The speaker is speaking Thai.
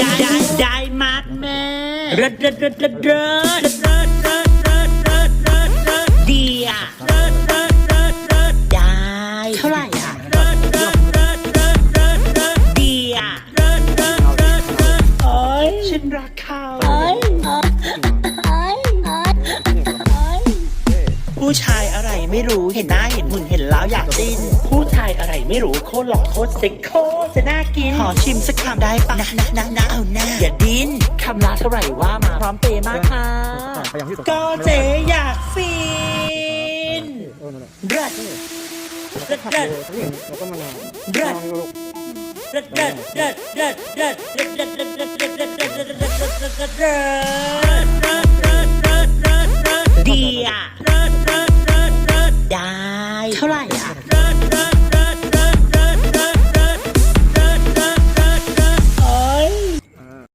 ได้ได้ได้มากแม่เริดเริดเริดเริดเริดเริดเริด ผู้ชายอะไรไม่รู้เห็นหน้าเห็นหุ่นเห็นแล้วอยากจิ้น ผู้ชายอะไรไม่รู้โคตรหล่อโคตรเซ็กโคตรจะน่ากิน ขอชิมสักคำได้ปะนะนะนะนะเอาหน้าอย่าดิ้นคำละเท่าไหร่ว่ามาพร้อมเปย์มากค่ะไปยังที่สุดก็เจ๊อยากฟินเออนั่นแหละเลิศเลิศเลิศแล้วก็มานาวเลิศ 出来呀。